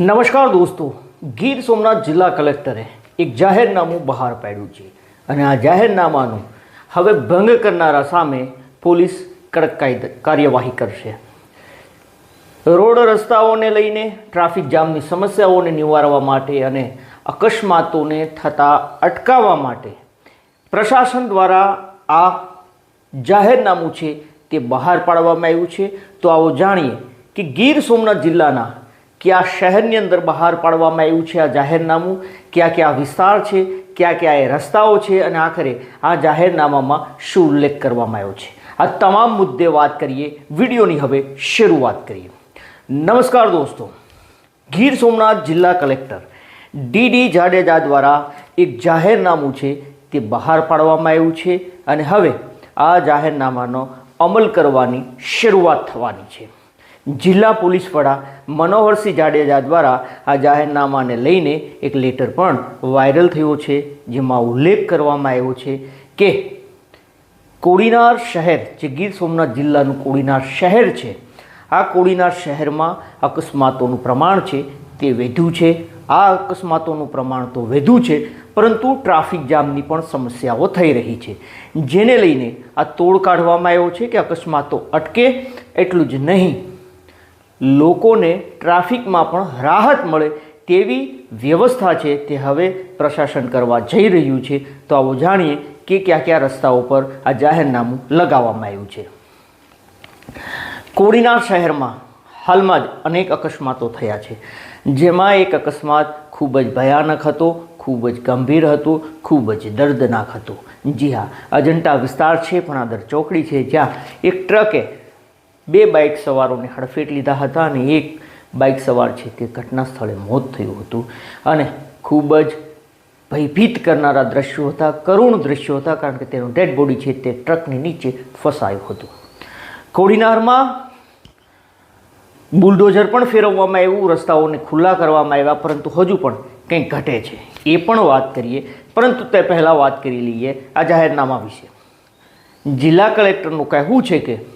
નમસ્કાર દોસ્તો, ગીર સોમનાથ જિલ્લા કલેક્ટરે એક જાહેરનામું બહાર પાડ્યું છે અને આ જાહેરનામાનું હવે ભંગ કરનારા સામે પોલીસ કડક કાર્યવાહી કરશે. રોડ રસ્તાઓને લઈને ટ્રાફિક જામની સમસ્યાઓને નિવારવા માટે અને અકસ્માતોને થતા અટકાવવા માટે પ્રશાસન દ્વારા આ જાહેરનામું છે તે બહાર પાડવામાં આવ્યું છે. તો આવો જાણીએ કે ગીર સોમનાથ જિલ્લાના કયા શહેરની અંદર બહાર પાડવામાં આવ્યું છે, આ જાહેરનામું. કયા કયા વિસ્તાર છે, કયા કયા એ રસ્તાઓ છે અને આખરે આ જાહેરનામામાં શું ઉલ્લેખ કરવામાં આવ્યો છે. આ તમામ મુદ્દે વાત કરીએ, વિડીયોની હવે શરૂઆત કરીએ. નમસ્કાર દોસ્તો. ગીર સોમનાથ જિલ્લા કલેક્ટર ડી ડી જાડેજા દ્વારા એક જાહેરનામું છે તે બહાર પાડવામાં આવ્યું છે અને હવે આ જાહેરનામાનો અમલ કરવાની શરૂઆત થવાની છે. જિલ્લા પોલીસ વડા મનોહરસિંહ જાડેજા દ્વારા આ જાહેરનામાને લઈને એક લેટર પણ વાયરલ થયો છે, જેમાં ઉલ્લેખ કરવામાં આવ્યો છે કે કોડીનાર શહેર, જે ગીર સોમનાથ જિલ્લાનું કોડીનાર શહેર છે, આ કોડીનાર શહેરમાં અકસ્માતોનું પ્રમાણ છે, તે વધ્યું છે. આ અકસ્માતોનું પ્રમાણ તો વધ્યું છે, પરંતુ ટ્રાફિક જામની પણ સમસ્યાઓ થઈ રહી છે. જેને લઈને આ તોડ કાઢવામાં આવ્યો છે કે અકસ્માતો અટકે, એટલું જ નહીં. લોકોને ટ્રાફિકમાં પણ રાહત મળે તેવી વ્યવસ્થા છે તે હવે પ્રશાસન કરવા જઈ રહ્યું છે. તો આવો જાણીએ કે કયા કયા રસ્તાઓ પર આ જાહેરનામું લગાવવામાં આવ્યું છે. કોડીનાર શહેરમાં હાલમાં જ અનેક અકસ્માતો થયા છે. જેમાં એક અકસ્માત ખૂબ જ ભયાનક હતો, ખૂબ જ ગંભીર હતો, ખૂબ જ દર્દનાક હતો. જી હા, અજંટા વિસ્તાર છે, પણ આદર ચોકડી છે. જ્યાં એક ટ્રકે બે બાઇક સવારોને હડફેટ લીધા હતા અને એક બાઇક સવાર છે તે ઘટના સ્થળે મોત થયું હતું. અને ખૂબ જ ભયભીત કરનારા દ્રશ્યો હતા, કરુણ દ્રશ્યો હતા, કારણ કે તેનું ડેડ બોડી છે તે ટ્રકની નીચે ફસાયું હતું. કોડીનારમાં બુલડોઝર પણ ફેરવવામાં આવ્યું, રસ્તાઓને ખુલ્લા કરવામાં આવ્યા, પરંતુ હજુ પણ કંઈક ઘટે છે. એ પણ વાત કરીએ, પરંતુ તે પહેલાં વાત કરી લઈએ આ જાહેરનામા વિશે. જિલ્લા કલેક્ટરનું કહેવું છે કે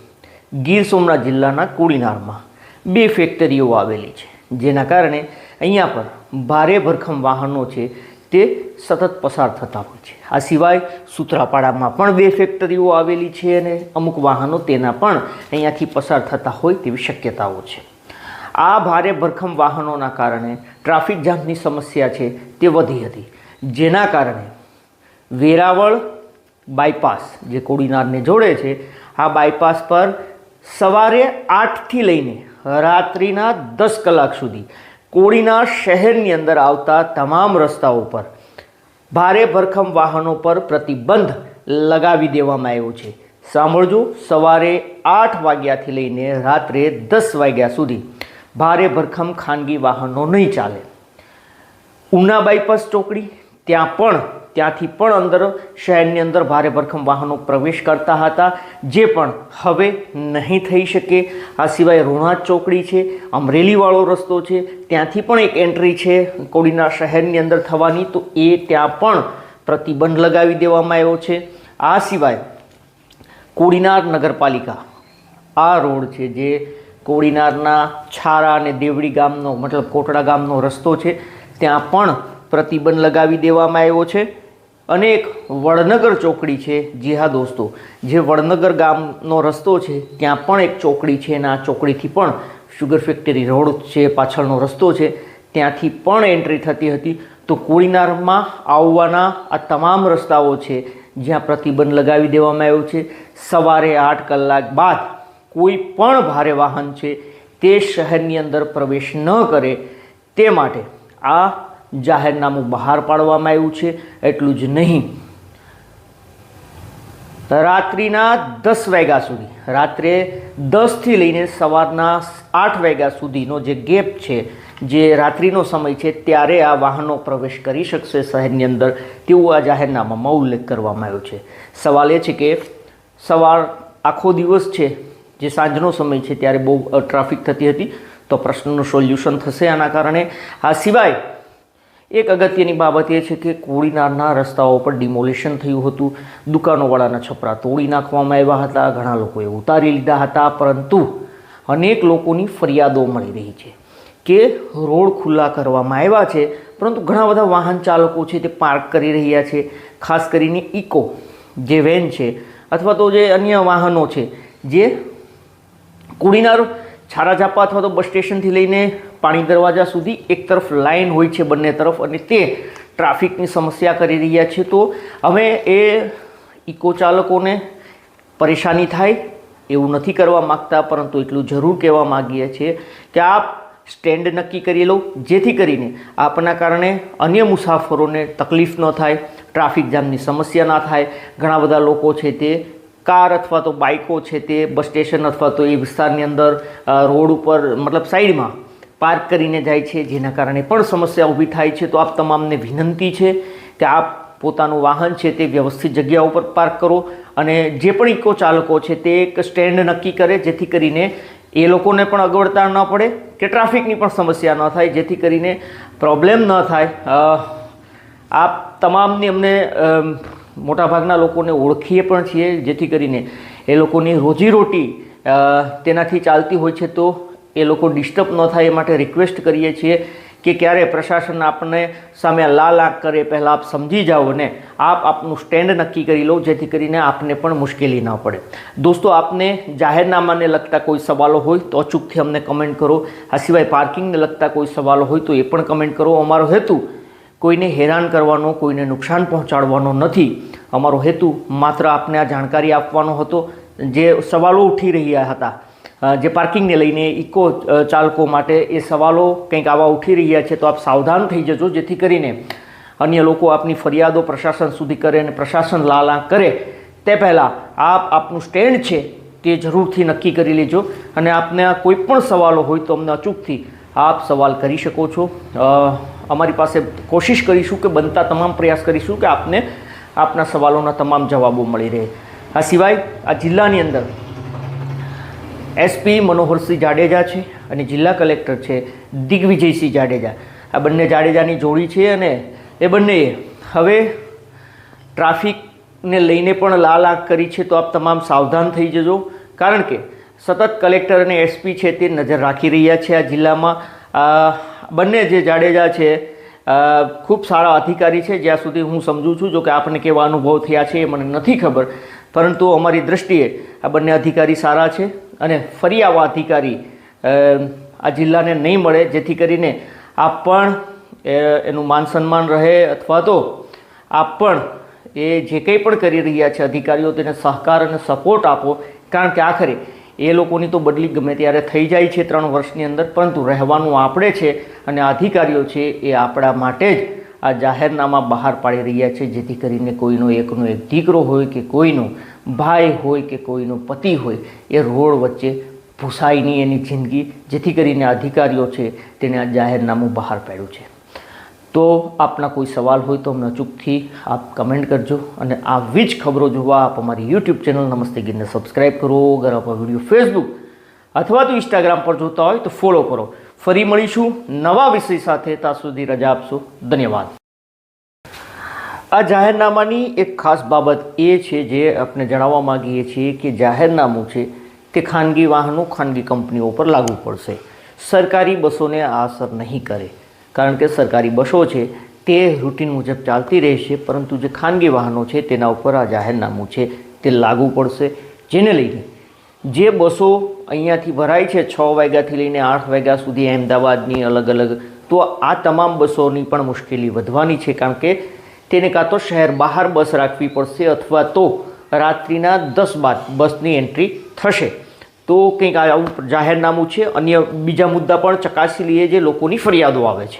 ગીર સોમનાથ જિલ્લાના કોડીનારમાં બે ફેક્ટરીઓ આવેલી છે. જેના કારણે અહીંયા પર ભારે ભરખમ વાહનો છે તે સતત પસાર થતા હોય છે. આ સિવાય સૂત્રાપાડામાં પણ બે ફેક્ટરીઓ આવેલી છે અને અમુક વાહનો તેના પણ અહીંયાથી પસાર થતા હોય તેવી શક્યતાઓ છે. આ ભારે ભરખમ વાહનોના કારણે ટ્રાફિક જામની સમસ્યા છે તે વધી હતી. જેના કારણે વેરાવળ બાયપાસ, જે કોડીનારને જોડે છે, આ બાયપાસ પર સવારે આઠથી લઈને રાત્રિના દસ કલાક સુધી કોળીના શહેરની અંદર આવતા તમામ રસ્તાઓ પર ભારે ભરખમ વાહનો પર પ્રતિબંધ લગાવી દેવામાં આવ્યો છે. સાંભળજો, સવારે આઠ વાગ્યાથી લઈને રાત્રે દસ વાગ્યા સુધી ભારે ભરખમ ખાનગી વાહનો નહીં ચાલે. ઉના બાયપાસ ચોકડી, ત્યાં પણ ત્યાંથી પણ અંદર શહેરની અંદર ભારે ભરખમ વાહનો પ્રવેશ કરતા હતા, જે પણ હવે નહીં થઈ શકે. આ સિવાય રોણા ચોકડી છે, અમરેલીવાળો રસ્તો છે, ત્યાંથી પણ એક એન્ટ્રી છે કોડીના શહેરની અંદર થવાની. તો એ ત્યાં પણ પ્રતિબંધ લગાવી દેવામાં આવ્યો છે. આ સિવાય કોડીનાર નગરપાલિકા, આ રોડ છે જે કોડીનારના છારા અને દેવડી ગામનો, મતલબ કોટડા ગામનો રસ્તો છે, ત્યાં પણ પ્રતિબંધ લગાવી દેવામાં આવ્યો છે. અને એક વડનગર ચોકડી છે. જી હા દોસ્તો, જે વડનગર ગામનો રસ્તો છે, ત્યાં પણ એક ચોકડી છે અને આ ચોકડીથી પણ શુગર ફેક્ટરી રોડ છે, પાછળનો રસ્તો છે. ત્યાંથી પણ એન્ટ્રી થતી હતી. તો કોળીનારમાં આવવાના આ તમામ રસ્તાઓ છે, જ્યાં પ્રતિબંધ લગાવી દેવામાં આવ્યો છે. સવારે આઠ કલાક બાદ કોઈ પણ ભારે વાહન છે, તે શહેરની અંદર પ્રવેશ ન કરે. તે માટે આ જાહેરનામું બહાર પાડવામાં આવ્યું છે, એટલું જ નહીં. રાત્રિના દસ વાગ્યા સુધી, રાત્રે દસથી લઈને સવારના આઠ વાગ્યા સુધીનો જે ગેપ છે, જે રાત્રિનો સમય છે, ત્યારે આ વાહનો પ્રવેશ કરી શકશે શહેરની અંદર, તેવું આ જાહેરનામામાં ઉલ્લેખ કરવામાં આવ્યો છે. સવાલ એ છે કે, સવાર આખો દિવસ છે, જે સાંજનો સમય છે, ત્યારે બહુ ટ્રાફિક થતી હતી, તો પ્રશ્નનું સોલ્યુશન થશે આના કારણે. આ સિવાય એક અગત્યની બાબત એ છે કે કોડીનારના રસ્તાઓ પર ડિમોલિશન થયું હતું. દુકાનોવાળાના છપરા તોડી નાખવામાં આવ્યા હતા. ઘણા લોકોએ ઉતારી લીધા હતા, પરંતુ અનેક લોકોની ફરિયાદો મળી રહી છે કે રોડ ખુલ્લા કરવામાં આવ્યા છે, પરંતુ ઘણા બધા વાહન ચાલકો છે તે પાર્ક કરી રહ્યા છે. ખાસ કરીને ઇકો, જે વેન છે, અથવા તો જે અન્ય વાહનો છે, જે કુડીનાર છારા ઝાપા અથવા તો બસ સ્ટેશનથી લઈને પાણી દરવાજા સુધી એક તરફ લાઇન હોય છે બંને તરફ અને તે ટ્રાફિકની સમસ્યા કરી રહ્યા છે. તો હવે એ ઇકો ચાલકોને પરેશાની થાય એવું નથી કરવા માગતા, પરંતુ એટલું જરૂર કહેવા માગીએ છીએ કે આપ સ્ટેન્ડ નક્કી કરી લો, જેથી કરીને આપના કારણે અન્ય મુસાફરોને તકલીફ ન થાય, ટ્રાફિક જામની સમસ્યા ના થાય. ઘણા બધા લોકો છે તે કાર અથવા તો બાઇકો છે તે બસ સ્ટેશન અથવા તો એ વિસ્તારની અંદર રોડ ઉપર, મતલબ સાઈડમાં પાર્ક કરીને જાય છે, જેના કારણે પણ સમસ્યા ઊભી થાય છે. તો આપ તમામને વિનંતી છે કે આપ પોતાનું વાહન છે તે વ્યવસ્થિત જગ્યા ઉપર પાર્ક કરો અને જે પણ ઇકો ચાલકો છે તે એક સ્ટેન્ડ નક્કી કરે, જેથી કરીને એ લોકોને પણ અગવડતા ન પડે, કે ટ્રાફિકની પણ સમસ્યા ન થાય, જેથી કરીને પ્રોબ્લેમ ન થાય. આપ તમામની અમને મોટાભાગના લોકોને ઓળખીએ પણ છીએ, જેથી કરીને એ લોકોની રોજીરોટી તેનાથી ચાલતી હોય છે. તો એ લોકો ડિસ્ટર્બ ન થાય એ માટે રિક્વેસ્ટ કરીએ છીએ કે ક્યારે પ્રશાસન આપને સામે લાલ આંખ કરે પહેલાં આપ સમજી જાઓ અને આપ આપનું સ્ટેન્ડ નક્કી કરી લો, જેથી કરીને આપને પણ મુશ્કેલી ન પડે. દોસ્તો, આપને જાહેરનામાને લગતા કોઈ સવાલો હોય તો અચૂકથી અમને કમેન્ટ કરો. આ સિવાય પાર્કિંગને લગતા કોઈ સવાલો હોય તો એ પણ કમેન્ટ કરો. અમારો હેતુ કોઈને હેરાન કરવાનો, કોઈને નુકસાન પહોંચાડવાનો નથી. અમારો હેતુ માત્ર આપને આ જાણકારી આપવાનો હતો. જે સવાલો ઉઠી રહ્યા હતા જે પાર્કિંગને લઈને ઇકો ચાલકો માટે એ સવાલો કંઈક આવા ઉઠી રહ્યા છે, તો આપ સાવધાન થઈ જજો. જેથી કરીને અન્ય લોકો આપની ફરિયાદો પ્રશાસન સુધી કરે અને પ્રશાસન લાલા કરે. તે પહેલાં આપ આપનું સ્ટેન્ડ છે તે જરૂરથી નક્કી કરી લેજો. અને આપને આ કોઈ પણ સવાલો હોય તો અમને અચૂકથી આપ સવાલ કરી શકો છો. અમારી પાસે કોશિશ કરીશું કે બનતા તમામ પ્રયાસ કરીશું કે આપને આપના સવાલોના તમામ જવાબો મળી રહે. આ સિવાય આ જિલ્લાની અંદર એસપી મનોહરસિંહ જાડેજા છે અને જિલ્લા કલેક્ટર છે દિગ્વિજયસિંહ જાડેજા. આ બંને જાડેજાની જોડી છે અને એ બંનેએ હવે ટ્રાફિકને લઈને પણ લાલ આંખ કરી છે તો આપ તમામ સાવધાન થઈ જજો. કારણ કે સતત કલેક્ટર અને એસપી છે તે નજર રાખી રહ્યા છે આ જિલ્લામાં. બંને જે જાડેજા છે ખૂબ સારા અધિકારી છે. જ્યાં સુધી હું સમજું છું, જો કે આપણને કેવા અનુભવ થયા છે એ મને નથી ખબર. પરંતુ અમારી દ્રષ્ટિએ આ બંને અધિકારી સારા છે. અને ફરી આવા અધિકારી આ જિલ્લાને નહીં મળે, જેથી કરીને આપ પણ એનું માન સન્માન રહે અથવા તો આપ પણ એ જે કંઈ પણ કરી રહ્યા છે અધિકારીઓ તેને સહકાર અને સપોર્ટ આપો. કારણ કે આખરે એ લોકોની તો બદલી ગમે ત્યારે થઈ જાય છે ત્રણ વર્ષની અંદર, પરંતુ રહેવાનું આપણે છે અને અધિકારીઓ છે એ આપણા માટે જ આ જાહેરનામા બહાર પાડી રહ્યા છે, જેથી કરીને કોઈનો એકનો એક દીકરો હોય કે કોઈનો ભાઈ હોય કે કોઈનો પતિ હોય, એ રોડ વચ્ચે ભૂસાય નહીં એની જિંદગી, જેથી કરીને અધિકારીઓ છે તેને આ જાહેરનામું બહાર પાડ્યું છે. તો આપના કોઈ સવાલ હોય તો અમને અચૂકથી આપ કમેન્ટ કરજો અને આવી જ ખબરો જોવા આપ અમારી યુટ્યુબ ચેનલ નમસ્તે ગીરને સબસ્ક્રાઈબ કરો. અગર આપ વીડિયો ફેસબુક અથવા તો ઇન્સ્ટાગ્રામ પર જોતા હોય તો ફોલો કરો. ફરી મળીશું નવા વિષય સાથે. ત્યાં સુધી રજા આપશો. ધન્યવાદ. આ જાહેરનામાની એક ખાસ બાબત એ છે જે આપણે જણાવવા માગીએ છીએ કે જાહેરનામું છે તે ખાનગી વાહનો, ખાનગી કંપનીઓ પર લાગુ પડશે. સરકારી બસોને આ અસર નહીં કરે. કારણ કે સરકારી બસો છે તે રૂટીન મુજબ ચાલતી રહેશે, પરંતુ જે ખાનગી વાહનો છે તેના ઉપર આ જાહેરનામું છે તે લાગુ પડશે. જેને લઈને જે બસો અહીંયાથી ભરાય છે છ વાગ્યાથી લઈને આઠ વાગ્યા સુધી અમદાવાદની અલગ અલગ તો આ તમામ બસોની પણ મુશ્કેલી વધવાની છે. કારણ કે તેને કાં તો શહેર બહાર બસ રાખવી પડશે અથવા તો રાત્રિના દસ બાદ બસની એન્ટ્રી થશે. તો કંઈક આવું જાહેરનામું છે. અન્ય બીજા મુદ્દા પણ ચકાસી લઈએ જે લોકોની ફરિયાદો આવે છે.